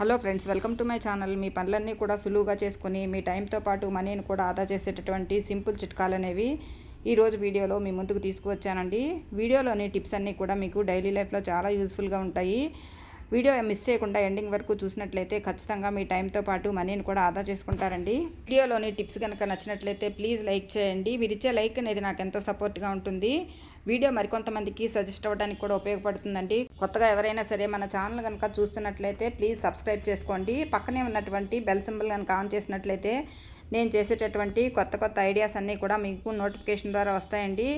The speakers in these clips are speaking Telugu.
Hello friends welcome to my channel. మీ పనులన్నీ కూడా సులువుగా చేసుకుని మీ టైంతో పాటు మనీని కూడా ఆదా చేసేటటువంటి సింపుల్ చిట్కాలు అనేవి ఈరోజు వీడియోలో మీ ముందుకు తీసుకువచ్చానండి. వీడియోలోని టిప్స్ అన్నీ కూడా మీకు డైలీ లైఫ్లో చాలా యూస్ఫుల్గా ఉంటాయి. వీడియో మిస్ చేయకుండా ఎండింగ్ వరకు చూసినట్లయితే ఖచ్చితంగా మీ టైంతో పాటు మనీని కూడా ఆదా చేసుకుంటారండి. వీడియోలోని టిప్స్ కనుక నచ్చినట్లయితే ప్లీజ్ లైక్ చేయండి. మీరు ఇచ్చే లైక్ అనేది నాకు ఎంతో సపోర్ట్గా ఉంటుంది. వీడియో మరికొంతమందికి సజెస్ట్ అవ్వడానికి కూడా ఉపయోగపడుతుందండి. కొత్తగా ఎవరైనా సరే మన ఛానల్ కనుక చూస్తున్నట్లయితే ప్లీజ్ సబ్స్క్రైబ్ చేసుకోండి. పక్కనే ఉన్నటువంటి బెల్ సింబల్ కనుక ఆన్ చేసినట్లయితే నేను చేసేటటువంటి కొత్త కొత్త ఐడియాస్ అన్నీ కూడా మీకు నోటిఫికేషన్ ద్వారా వస్తాయండి.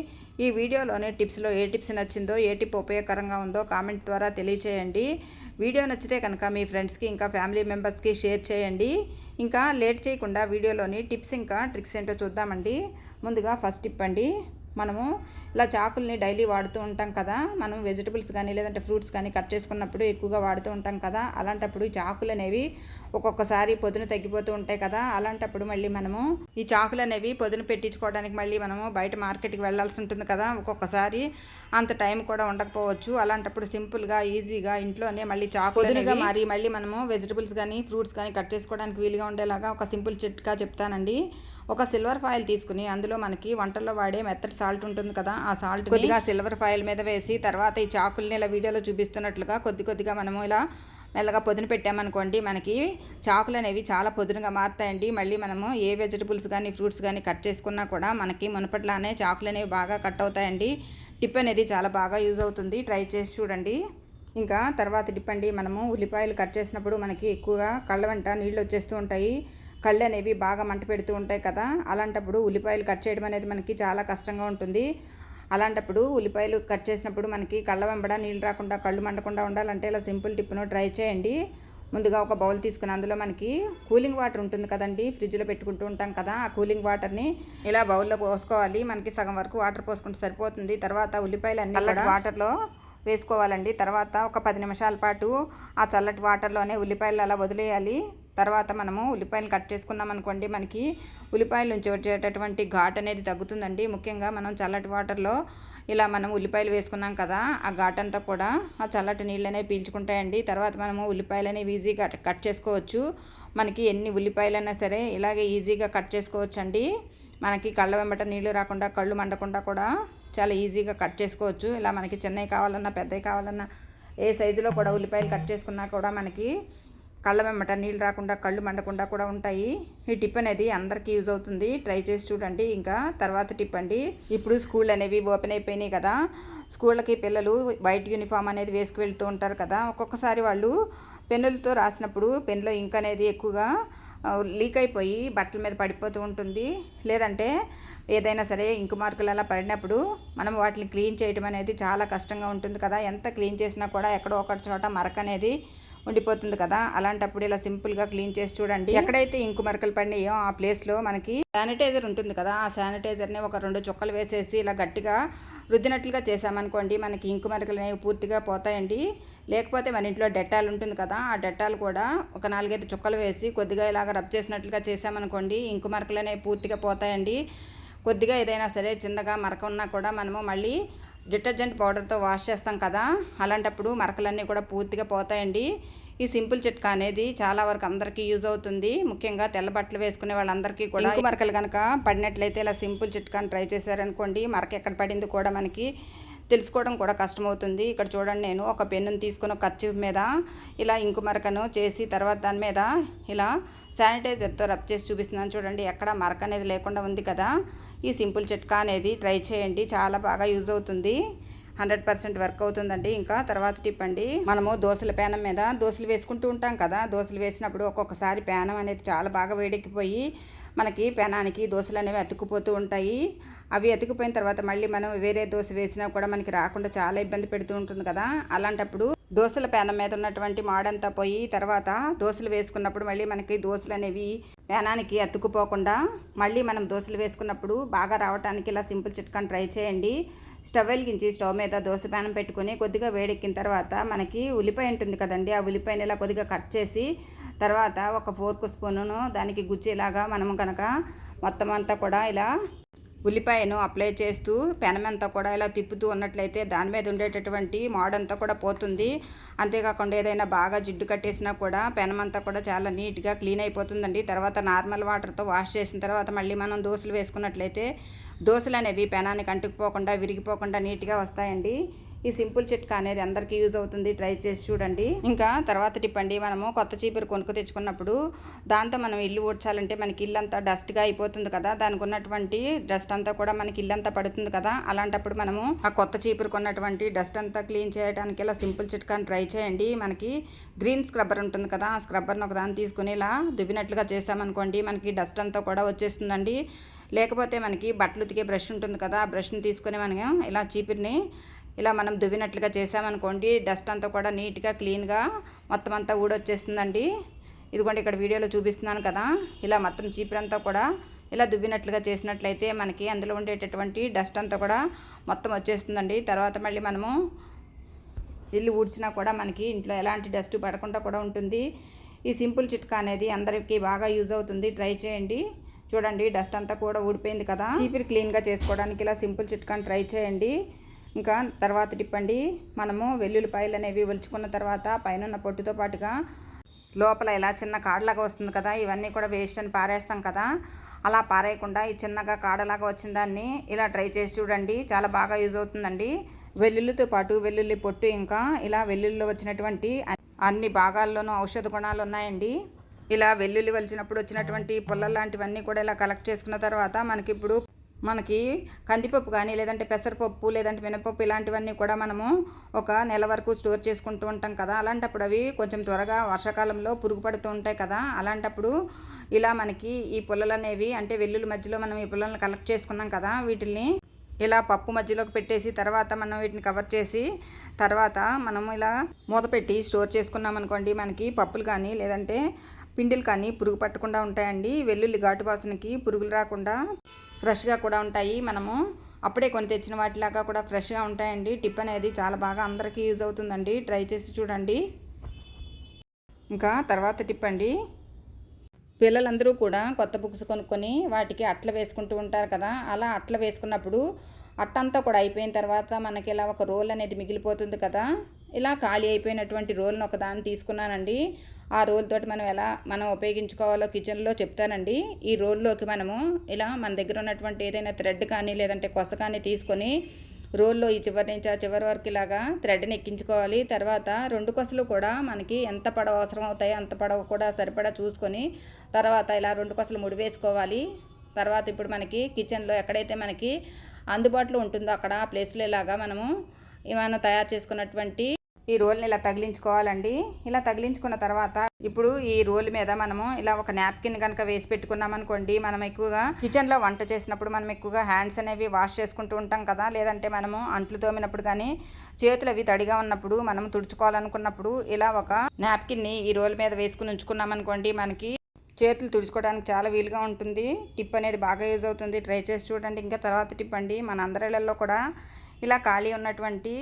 ఈ వీడియోలోని టిప్స్లో ఏ టిప్స్ నచ్చిందో ఏ టిప్ ఉపయోగకరంగా ఉందో కామెంట్ ద్వారా తెలియచేయండి. వీడియో నచ్చితే కనుక మీ ఫ్రెండ్స్కి ఇంకా ఫ్యామిలీ మెంబర్స్కి షేర్ చేయండి. ఇంకా లేట్ చేయకుండా వీడియోలోని టిప్స్ ఇంకా ట్రిక్స్ ఏంటో చూద్దామండి. ముందుగా ఫస్ట్ టిప్ అండి. మనము ఇలా చాకుల్ని డైలీ వాడుతూ ఉంటాం కదా మనం వెజిటబుల్స్ కానీ లేదంటే ఫ్రూట్స్ కానీ కట్ చేసుకున్నప్పుడు ఎక్కువగా వాడుతూ ఉంటాం కదా అలాంటప్పుడు ఈ చాకులు అనేవి ఒక్కొక్కసారి పొదును తగ్గిపోతూ ఉంటాయి కదా అలాంటప్పుడు మళ్ళీ మనము ఈ చాకులు అనేవి పొదును పెట్టించుకోవడానికి మళ్ళీ మనము బయట మార్కెట్కి వెళ్ళాల్సి ఉంటుంది కదా ఒక్కొక్కసారి అంత టైం కూడా ఉండకపోవచ్చు. అలాంటప్పుడు సింపుల్గా ఈజీగా ఇంట్లోనే మళ్ళీ చాకులుగా మారి మళ్ళీ మనము వెజిటబుల్స్ కానీ ఫ్రూట్స్ కానీ కట్ చేసుకోవడానికి వీలుగా ఉండేలాగా ఒక సింపుల్ చిట్కా చెప్తానండి. ఒక సిల్వర్ ఫాయిల్ తీసుకుని అందులో మనకి వంటల్లో వాడే మెత్తటి సాల్ట్ ఉంటుంది కదా ఆ సాల్ట్ కొద్దిగా సిల్వర్ ఫాయిల్ మీద వేసి తర్వాత ఈ చాకుల్ని ఇలా వీడియోలో చూపిస్తున్నట్లుగా కొద్ది కొద్దిగా మనము ఇలా మెల్లగా పొదును పెట్టామనుకోండి మనకి చాకులు అనేవి చాలా పొదునుగా మారుతాయండి. మళ్ళీ మనము ఏ వెజిటబుల్స్ కానీ ఫ్రూట్స్ కానీ కట్ చేసుకున్నా కూడా మనకి మునపట్లానే చాకులు అనేవి బాగా కట్ అవుతాయండి. టిప్ అనేది చాలా బాగా యూజ్ అవుతుంది. ట్రై చేసి చూడండి. ఇంకా తర్వాత టిప్ అండి. మనము ఉల్లిపాయలు కట్ చేసినప్పుడు మనకి ఎక్కువగా కళ్ళ వెంట నీళ్ళు వచ్చేస్తూ ఉంటాయి. కళ్ళు అనేవి బాగా మంట పెడుతూ ఉంటాయి కదా అలాంటప్పుడు ఉల్లిపాయలు కట్ చేయడం అనేది మనకి చాలా కష్టంగా ఉంటుంది. అలాంటప్పుడు ఉల్లిపాయలు కట్ చేసినప్పుడు మనకి కళ్ళ వెంబడ నీళ్ళు రాకుండా కళ్ళు మండకుండా ఉండాలంటే ఇలా సింపుల్ టిప్ను ట్రై చేయండి. ముందుగా ఒక బౌల్ తీసుకుని అందులో మనకి కూలింగ్ వాటర్ ఉంటుంది కదండి ఫ్రిడ్జ్లో పెట్టుకుంటూ ఉంటాం కదా ఆ కూలింగ్ వాటర్ని ఇలా బౌల్లో పోసుకోవాలి. మనకి సగం వరకు వాటర్ పోసుకుంటే సరిపోతుంది. తర్వాత ఉల్లిపాయలు అన్ని వాటర్లో వేసుకోవాలండి. తర్వాత ఒక పది నిమిషాల పాటు ఆ చల్లటి వాటర్లోనే ఉల్లిపాయలు అలా వదిలేయాలి. తర్వాత మనము ఉల్లిపాయలు కట్ చేసుకున్నాం అనుకోండి మనకి ఉల్లిపాయల నుంచి వచ్చేటటువంటి ఘాట్ అనేది తగ్గుతుందండి. ముఖ్యంగా మనం చల్లటి వాటర్లో ఇలా మనం ఉల్లిపాయలు వేసుకున్నాం కదా ఆ ఘాట్ అంతా కూడా ఆ చల్లటి నీళ్ళు అనేవి పీల్చుకుంటాయండి. తర్వాత మనము ఉల్లిపాయలు అనేవి ఈజీగా కట్ చేసుకోవచ్చు. మనకి ఎన్ని ఉల్లిపాయలైనా సరే ఇలాగే ఈజీగా కట్ చేసుకోవచ్చు అండి మనకి కళ్ళ వెంబట నీళ్ళు రాకుండా కళ్ళు మండకుండా కూడా చాలా ఈజీగా కట్ చేసుకోవచ్చు. ఇలా మనకి చిన్నవి కావాలన్నా పెద్దవి కావాలన్నా ఏ సైజులో కూడా ఉల్లిపాయలు కట్ చేసుకున్నా కూడా మనకి కళ్ళ వెంబట నీళ్ళు రాకుండా కళ్ళు మండకుండా కూడా ఉంటాయి. ఈ టిప్ అనేది అందరికీ యూజ్ అవుతుంది. ట్రై చేసి చూడండి. ఇంకా తర్వాత టిప్ అండి. ఇప్పుడు స్కూల్ అనేవి ఓపెన్ అయిపోయినాయి కదా. స్కూళ్ళకి పిల్లలు వైట్ యూనిఫామ్ అనేది వేసుకు వెళ్తూ ఉంటారు కదా. ఒక్కొక్కసారి వాళ్ళు పెన్నులతో రాసినప్పుడు పెన్లో ఇంక్ అనేది ఎక్కువగా లీక్ అయిపోయి బట్టల మీద పడిపోతూ ఉంటుంది. లేదంటే ఏదైనా సరే ఇంకు మార్కులు అలా పడినప్పుడు మనం వాటిని క్లీన్ చేయడం అనేది చాలా కష్టంగా ఉంటుంది కదా. ఎంత క్లీన్ చేసినా కూడా ఎక్కడో ఒక చోట మరక అనేది ఉండిపోతుంది కదా. అలాంటప్పుడు ఇలా సింపుల్గా క్లీన్ చేసి చూడండి. ఎక్కడైతే ఇంకు మరకలు పడినాయో ఆ ప్లేస్లో మనకి శానిటైజర్ ఉంటుంది కదా. ఆ శానిటైజర్ని ఒక రెండు చుక్కలు వేసేసి ఇలా గట్టిగా రుద్దినట్లుగా చేసామనుకోండి మనకి ఇంకు మరకలు అనేవి పూర్తిగా పోతాయండి. లేకపోతే మన ఇంట్లో డెట్టాల్ ఉంటుంది కదా ఆ డెట్టాల్ కూడా ఒక నాలుగైదు చుక్కలు వేసి కొద్దిగా ఇలాగ రబ్ చేసినట్లుగా చేసామనుకోండి ఇంకు మరకలు అనేవి పూర్తిగా పోతాయండి. కొద్దిగా ఏదైనా సరే చిన్నగా మరక ఉన్నా కూడా మనము మళ్ళీ డిటర్జెంట్ పౌడర్తో వాష్ చేస్తాం కదా అలాంటప్పుడు మరకలన్నీ కూడా పూర్తిగా పోతాయండి. ఈ సింపుల్ చిట్కా అనేది చాలా వరకు అందరికీ యూజ్ అవుతుంది. ముఖ్యంగా తెల్ల బట్టలు వేసుకునే వాళ్ళందరికీ కూడా ఇంకు మరకలు కనుక పడినట్లయితే ఇలా సింపుల్ చిట్కాని ట్రై చేశారనుకోండి మరక ఎక్కడ పడింది కూడా మనకి తెలుసుకోవడం కూడా కష్టమవుతుంది. ఇక్కడ చూడండి నేను ఒక పెన్నును తీసుకుని ఖర్చు మీద ఇలా ఇంకు మరకను చేసి తర్వాత దాని మీద ఇలా శానిటైజర్తో రబ్ చేసి చూపిస్తున్నాను. చూడండి ఎక్కడ మరక అనేది లేకుండా ఉంది కదా. ఈ సింపుల్ చిట్కా అనేది ట్రై చేయండి. చాలా బాగా యూజ్ అవుతుంది. హండ్రెడ్ పర్సెంట్ వర్క్ అవుతుందండి. ఇంకా తర్వాత టిప్ అండి. మనము దోశల పేనం మీద దోశలు వేసుకుంటూ ఉంటాం కదా. దోశలు వేసినప్పుడు ఒక్కొక్కసారి పేనం అనేది చాలా బాగా వేడెక్కిపోయి మనకి పెనానికి దోశలు అనేవి అతుక్కుపోతూ ఉంటాయి. అవి అతుకుపోయిన తర్వాత మళ్ళీ మనం వేరే దోశ వేసినా కూడా మనకి రాకుండా చాలా ఇబ్బంది పెడుతూ ఉంటుంది కదా. అలాంటప్పుడు దోశల పేనం మీద ఉన్నటువంటి మాడంతా పోయి తర్వాత దోశలు వేసుకున్నప్పుడు మళ్ళీ మనకి దోశలు అనేవి పేనానికి అతుక్కుపోకుండా మళ్ళీ మనం దోశలు వేసుకున్నప్పుడు బాగా రావడానికి ఇలా సింపుల్ చిట్కాని ట్రై చేయండి. స్టవ్ వెలిగించి స్టవ్ మీద దోశ పేనం పెట్టుకొని కొద్దిగా వేడెక్కిన తర్వాత మనకి ఉల్లిపాయ ఉంటుంది కదండి ఆ ఉల్లిపాయని ఇలా కొద్దిగా కట్ చేసి తర్వాత ఒక ఫోర్క్ స్పూను దానికి గుచ్చేలాగా మనం కనుక మొత్తం అంతా కూడా ఇలా ఉల్లిపాయను అప్లై చేస్తూ పెనమంతా కూడా ఇలా తిప్పుతూ ఉన్నట్లయితే దాని మీద ఉండేటటువంటి మోడంతా కూడా పోతుంది. అంతేకాకుండా ఏదైనా బాగా జిడ్డు కట్టేసినా కూడా పెనమంతా కూడా చాలా నీట్గా క్లీన్ అయిపోతుందండి. తర్వాత నార్మల్ వాటర్తో వాష్ చేసిన తర్వాత మళ్ళీ మనం దోశలు వేసుకున్నట్లయితే దోశలు అనేవి పెనానికి అంటుకుపోకుండా విరిగిపోకుండా నీట్గా వస్తాయండి. ఈ సింపుల్ చిట్కా అనేది అందరికీ యూజ్ అవుతుంది. ట్రై చేసి చూడండి. ఇంకా తర్వాత టిప్ అండి. మనము కొత్త చీపురు కొనుక్కు తెచ్చుకున్నప్పుడు దాంతో మనం ఇల్లు ఊడ్చాలంటే మనకి ఇల్లు అంతా డస్ట్గా అయిపోతుంది కదా. దానికి ఉన్నటువంటి డస్ట్ అంతా కూడా మనకి ఇల్లు అంతా పడుతుంది కదా. అలాంటప్పుడు మనము ఆ కొత్త చీపురు కొన్నటువంటి డస్ట్ అంతా క్లీన్ చేయడానికి ఇలా సింపుల్ చిట్కాని ట్రై చేయండి. మనకి గ్రీన్ స్క్రబ్బర్ ఉంటుంది కదా. ఆ స్క్రబ్బర్ని ఒక దాన్ని తీసుకుని ఇలా దువ్వినట్లుగా చేసామనుకోండి మనకి డస్ట్ అంతా కూడా వచ్చేస్తుందండి. లేకపోతే మనకి బట్టలు ఉతికే బ్రష్ ఉంటుంది కదా. ఆ బ్రష్ని తీసుకొని మనం ఇలా చీపురిని ఇలా మనం దువ్వినట్లుగా చేసామనుకోండి డస్ట్ అంతా కూడా నీట్గా క్లీన్గా మొత్తం అంతా ఊడొచ్చేస్తుందండి. ఇదిగోండి ఇక్కడ వీడియోలో చూపిస్తున్నాను కదా ఇలా మొత్తం చీపురంతా కూడా ఇలా దువ్వినట్లుగా చేసినట్లయితే మనకి అందులో ఉండేటటువంటి డస్ట్ అంతా కూడా మొత్తం వచ్చేస్తుందండి. తర్వాత మళ్ళీ మనము ఇల్లు ఊడ్చినా కూడా మనకి ఇంట్లో ఎలాంటి డస్ట్ పడకుండా కూడా ఉంటుంది. ఈ సింపుల్ చిట్కా అనేది అందరికీ బాగా యూజ్ అవుతుంది. ట్రై చేయండి. చూడండి డస్ట్ అంతా కూడా ఊడిపోయింది కదా. చీపిరి క్లీన్గా చేసుకోవడానికి ఇలా సింపుల్ చిట్కాని ట్రై చేయండి. ఇంకా తర్వాత టిప్పండి మనము వెల్లుల్లిపాయలు అనేవి ఒలుచుకున్న తర్వాత పైన పొట్టుతో పాటుగా లోపల ఇలా చిన్న కాడలాగా వస్తుంది కదా ఇవన్నీ కూడా వేస్ట్ అని పారేస్తాం కదా. అలా పారేయకుండా ఈ చిన్నగా కాడలాగా వచ్చిన దాన్ని ఇలా ట్రై చేసి చూడండి. చాలా బాగా యూజ్ అవుతుందండి. వెల్లుల్లితో పాటు వెల్లుల్లి పొట్టు ఇంకా ఇలా వెల్లుల్లిలో వచ్చినటువంటి అన్ని భాగాల్లోనూ ఔషధ గుణాలు ఉన్నాయండి. ఇలా వెల్లుల్లి వలిచినప్పుడు వచ్చినటువంటి పుల్లలు లాంటివన్నీ కూడా ఇలా కలెక్ట్ చేసుకున్న తర్వాత మనకి ఇప్పుడు మనకి కందిపప్పు కానీ లేదంటే పెసరపప్పు లేదంటే మినపప్పు ఇలాంటివన్నీ కూడా మనము ఒక నెల వరకు స్టోర్ చేసుకుంటూ ఉంటాం కదా. అలాంటప్పుడు అవి కొంచెం త్వరగా వర్షాకాలంలో పురుగు పడుతూ ఉంటాయి కదా. అలాంటప్పుడు ఇలా మనకి ఈ పుల్లలు అనేవి అంటే వెల్లుల్లి మధ్యలో మనం ఈ పుల్లలను కలెక్ట్ చేసుకున్నాం కదా వీటిని ఇలా పప్పు మధ్యలోకి పెట్టేసి తర్వాత మనం వీటిని కవర్ చేసి తర్వాత మనం ఇలా మూత పెట్టి స్టోర్ చేసుకున్నాం అనుకోండి మనకి పప్పులు కానీ లేదంటే పిండిలు కానీ పురుగు పట్టకుండా ఉంటాయండి. వెల్లుల్లి ఘాటు వాసనకి పురుగులు రాకుండా ఫ్రెష్గా కూడా ఉంటాయి. మనము అప్పుడే కొని తెచ్చిన వాటిలాగా కూడా ఫ్రెష్గా ఉంటాయండి. టిప్ అనేది చాలా బాగా అందరికీ యూజ్ అవుతుందండి. ట్రై చేసి చూడండి. ఇంకా తర్వాత టిప్ అండి. పిల్లలందరూ కూడా కొత్త బుక్స్ కొనుక్కొని వాటికి అట్ల వేసుకుంటూ ఉంటారు కదా. అలా అట్ల వేసుకున్నప్పుడు అట్టంతా కూడా అయిపోయిన తర్వాత మనకి ఇలా ఒక రోల్ అనేది మిగిలిపోతుంది కదా. ఇలా ఖాళీ అయిపోయినటువంటి రోల్ని ఒక దాన్ని తీసుకున్నానండి. ఆ రోల్ తోటి మనం ఎలా మనం ఉపయోగించుకోవాలో కిచెన్లో చెప్తానండి. ఈ రోల్లోకి మనము ఇలా మన దగ్గర ఉన్నటువంటి ఏదైనా థ్రెడ్ కానీ లేదంటే కొస కానీ తీసుకొని రోల్లో ఈ చివరి నుంచి ఆ చివరి వరకు ఇలాగా థ్రెడ్ని ఎక్కించుకోవాలి. తర్వాత రెండు కొసలు కూడా మనకి ఎంత పడవ అవసరం అవుతాయో అంత పడవ కూడా సరిపడా చూసుకొని తర్వాత ఇలా రెండు కొసలు ముడివేసుకోవాలి తర్వాత ఇప్పుడు మనకి కిచెన్లో ఎక్కడైతే మనకి అందుబాటులో ఉంటుందో అక్కడ ఆ ప్లేస్లో ఇలాగా మనము మనం తయారు చేసుకున్నటువంటి ఈ రోల్ని ఇలా తగిలించుకోవాలండి. ఇలా తగిలించుకున్న తర్వాత ఇప్పుడు ఈ రోల్ మీద మనము ఇలా ఒక నాప్కిన్ కనుక వేసి పెట్టుకున్నాం అనుకోండి మనం ఎక్కువగా కిచెన్లో వంట చేసినప్పుడు మనం ఎక్కువగా హ్యాండ్స్ అనేవి వాష్ చేసుకుంటూ ఉంటాం కదా. లేదంటే మనము అంట్లు తోమినప్పుడు కానీ చేతులు అవి తడిగా ఉన్నప్పుడు మనం తుడుచుకోవాలనుకున్నప్పుడు ఇలా ఒక నాప్కిన్ని ఈ రోల్ మీద వేసుకుని ఉంచుకున్నాం అనుకోండి మనకి చేతులు తుడుచుకోవడానికి చాలా వీలుగా ఉంటుంది. టిప్ అనేది బాగా యూజ్ అవుతుంది. ట్రై చేసి చూడండి. ఇంకా తర్వాత టిప్ అండి. మన అందరిలో కూడా ఇలా ఖాళీ ఉన్నటువంటి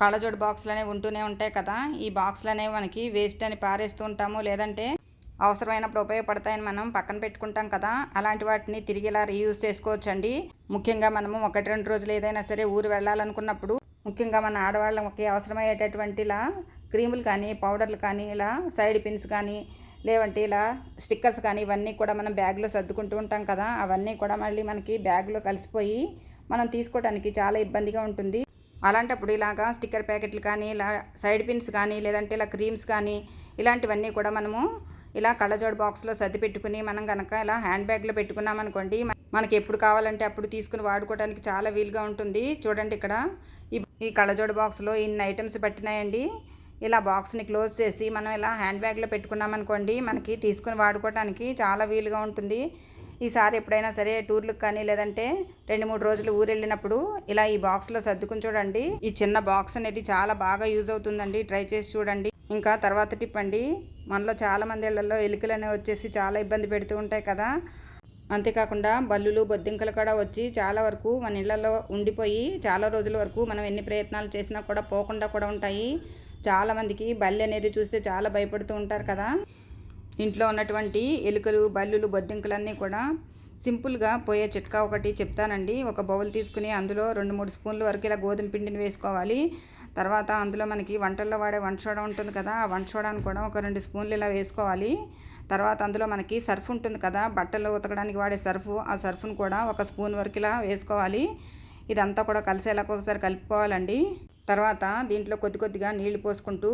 కళ్ళజోడు బాక్సులు అనేవి ఉంటూనే ఉంటాయి కదా. ఈ బాక్సులు అనేవి మనకి వేస్ట్ అని పారేస్తూ ఉంటాము. లేదంటే అవసరమైనప్పుడు ఉపయోగపడతాయని మనం పక్కన పెట్టుకుంటాం కదా. అలాంటి వాటిని తిరిగి ఇలా రీయూజ్ చేసుకోవచ్చండి. ముఖ్యంగా మనము ఒకటి రెండు రోజులు ఏదైనా సరే ఊరు వెళ్ళాలనుకున్నప్పుడు ముఖ్యంగా మన ఆడవాళ్ళకి అవసరమయ్యేటటువంటి ఇలా క్రీములు కానీ పౌడర్లు కానీ ఇలా సైడ్ పిన్స్ కానీ లేవంటే ఇలా స్టిక్కర్స్ కానీ ఇవన్నీ కూడా మనం బ్యాగ్లో సర్దుకుంటూ ఉంటాం కదా. అవన్నీ కూడా మళ్ళీ మనకి బ్యాగ్లో కలిసిపోయి మనం తీసుకోవడానికి చాలా ఇబ్బందిగా ఉంటుంది. అలాంటప్పుడు ఇలాగా స్టిక్కర్ ప్యాకెట్లు కానీ ఇలా సైడ్ పిన్స్ కానీ లేదంటే ఇలా క్రీమ్స్ కానీ ఇలాంటివన్నీ కూడా మనము ఇలా కళ్ళజోడు బాక్స్లో సర్ది పెట్టుకుని మనం కనుక ఇలా హ్యాండ్ బ్యాగ్లో పెట్టుకున్నాం అనుకోండి మనకి ఎప్పుడు కావాలంటే అప్పుడు తీసుకుని వాడుకోవడానికి చాలా వీలుగా ఉంటుంది. చూడండి ఇక్కడ. ఈ కళ్ళజోడు బాక్స్లో ఇన్ని ఐటమ్స్ పట్టినాయండి. ఇలా బాక్స్ని క్లోజ్ చేసి మనం ఇలా హ్యాండ్ బ్యాగ్లో పెట్టుకున్నాం అనుకోండి మనకి తీసుకుని వాడుకోవడానికి చాలా వీలుగా ఉంటుంది. ఈసారి ఎప్పుడైనా సరే టూర్లకు కానీ లేదంటే రెండు మూడు రోజులు ఊరు వెళ్ళినప్పుడు ఇలా ఈ బాక్స్లో సర్దుకుని చూడండి. ఈ చిన్న బాక్స్ అనేది చాలా బాగా యూజ్ అవుతుందండి. ట్రై చేసి చూడండి. ఇంకా తర్వాత టిప్ అండి. మనలో చాలా మంది ఇళ్ళలో ఎలుకలు అనేవి వచ్చేసి చాలా ఇబ్బంది పెడుతూ ఉంటాయి కదా. అంతేకాకుండా బల్లులు బొద్దింకలు కూడా వచ్చి చాలా వరకు మన ఇళ్ళలో ఉండిపోయి చాలా రోజుల వరకు మనం ఎన్ని ప్రయత్నాలు చేసినా కూడా పోకుండా కూడా ఉంటాయి. చాలామందికి బల్లి అనేది చూస్తే చాలా భయపడుతూ ఉంటారు కదా. ఇంట్లో ఉన్నటువంటి ఎలుకలు బల్లులు బొద్దింకలన్నీ కూడా సింపుల్గా పోయే చిట్కా ఒకటి చెప్తానండి. ఒక బౌల్ తీసుకుని అందులో రెండు మూడు స్పూన్లు వరకు ఇలా గోధుమ పిండిని వేసుకోవాలి. తర్వాత అందులో మనకి వంటల్లో వాడే వంట సోడా ఉంటుంది కదా ఆ వంట సోడాను కూడా ఒక రెండు స్పూన్లు ఇలా వేసుకోవాలి. తర్వాత అందులో మనకి సర్ఫ్ ఉంటుంది కదా బట్టలు ఉతకడానికి వాడే సర్ఫ్ ఆ సర్ఫ్ను కూడా ఒక స్పూన్ వరకు ఇలా వేసుకోవాలి. ఇదంతా కూడా కలిసేలాగా ఒకసారి కలుపుకోవాలండి. తర్వాత దీంట్లో కొద్ది కొద్దిగా నీళ్ళు పోసుకుంటూ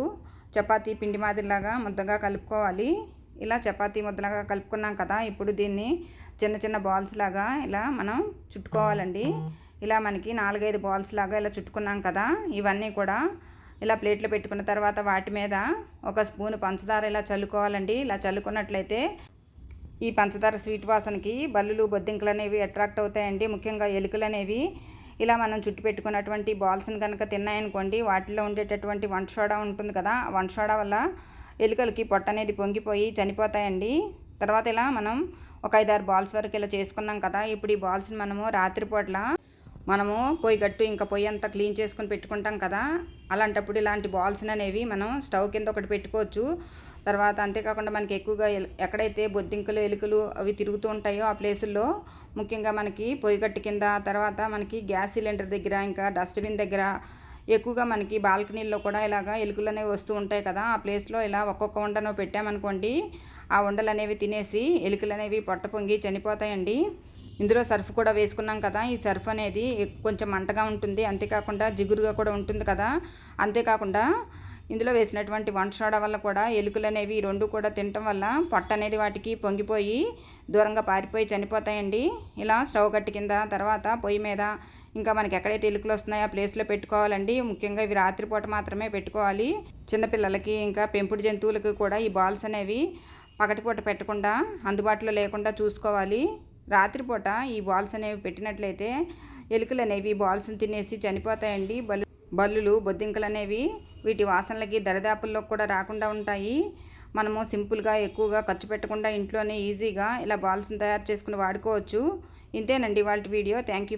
చపాతీ పిండి మాదిరిలాగా ముద్దగా కలుపుకోవాలి. ఇలా చపాతీ ముద్దలాగా కలుపుకున్నాం కదా ఇప్పుడు దీన్ని చిన్న చిన్న బాల్స్ లాగా ఇలా మనం చుట్టుకోవాలండి. ఇలా మనకి నాలుగైదు బాల్స్ లాగా ఇలా చుట్టుకున్నాం కదా ఇవన్నీ కూడా ఇలా ప్లేట్లో పెట్టుకున్న తర్వాత వాటి మీద ఒక స్పూన్ పంచదార ఇలా చల్లుకోవాలండి. ఇలా చల్లుకున్నట్లయితే ఈ పంచదార స్వీట్ వాసనకి బల్లులు బొద్దింకలు అనేవి అట్రాక్ట్ అవుతాయండి. ముఖ్యంగా ఎలుకలు అనేవి ఇలా మనం చుట్టు పెట్టుకున్నటువంటి బాల్స్ని కనుక తిన్నాయనుకోండి వాటిలో ఉండేటటువంటి వంట సోడా ఉంటుంది కదా వంట సోడా వల్ల ఎలుకలకి పొట్ట అనేది పొంగిపోయి చనిపోతాయండి. తర్వాత ఇలా మనం ఒక ఐదారు బాల్స్ వరకు ఇలా చేసుకున్నాం కదా ఇప్పుడు ఈ బాల్స్ని మనము రాత్రిపూట్ల మనము పొయ్యి గట్టు ఇంకా పొయ్యి అంతా క్లీన్ చేసుకుని పెట్టుకుంటాం కదా అలాంటప్పుడు ఇలాంటి బాల్స్ అనేవి మనం స్టవ్ కింద ఒకటి పెట్టుకోవచ్చు. తర్వాత అంతేకాకుండా మనకి ఎక్కువగా ఎక్కడైతే బొద్దింకలు ఎలుకలు అవి తిరుగుతూ ఉంటాయో ఆ ప్లేసుల్లో ముఖ్యంగా మనకి పొయ్యి గట్టు కింద తర్వాత మనకి గ్యాస్ సిలిండర్ దగ్గర ఇంకా డస్ట్బిన్ దగ్గర ఎక్కువగా మనకి బాల్కనీల్లో కూడా ఇలాగ ఎలుకలు అనేవి వస్తూ ఉంటాయి కదా ఆ ప్లేస్లో ఇలా ఒక్కొక్క ఉండను పెట్టామనుకోండి ఆ ఉండలు అనేవి తినేసి ఎలుకలు అనేవి పొట్ట పొంగి చనిపోతాయండి. ఇందులో సర్ఫ్ కూడా వేసుకున్నాం కదా ఈ సర్ఫ్ అనేది కొంచెం మంటగా ఉంటుంది అంతేకాకుండా జిగురుగా కూడా ఉంటుంది కదా అంతేకాకుండా ఇందులో వేసినటువంటి వంట సోడా వల్ల కూడా ఎలుకలు అనేవి రెండు కూడా తినటం వల్ల పొట్ట అనేది వాటికి పొంగిపోయి దూరంగా పారిపోయి చనిపోతాయండి. ఇలా స్టవ్ కట్టి కింద తర్వాత పొయ్యి మీద ఇంకా మనకి ఎక్కడైతే ఎలుకలు వస్తున్నాయో ఆ ప్లేస్లో పెట్టుకోవాలండి. ముఖ్యంగా ఇవి రాత్రిపూట మాత్రమే పెట్టుకోవాలి. చిన్నపిల్లలకి ఇంకా పెంపుడు జంతువులకి కూడా ఈ బాల్స్ అనేవి పగటిపూట పెట్టకుండా అందుబాటులో లేకుండా చూసుకోవాలి. రాత్రిపూట ఈ బాల్స్ అనేవి పెట్టినట్లయితే ఎలుకలు అనేవి బాల్స్ని తినేసి చనిపోతాయండి. బల్లు బల్లులు బొద్దింకలు అనేవి వీటి వాసనలకి దరిదాపుల్లో కూడా రాకుండా ఉంటాయి. మనము సింపుల్గా ఎక్కువగా ఖర్చు పెట్టకుండా ఇంట్లోనే ఈజీగా ఇలా బాల్స్ని తయారు చేసుకుని వాడుకోవచ్చు. ఇంతేనండి వాళ్ళ వీడియో. Thank you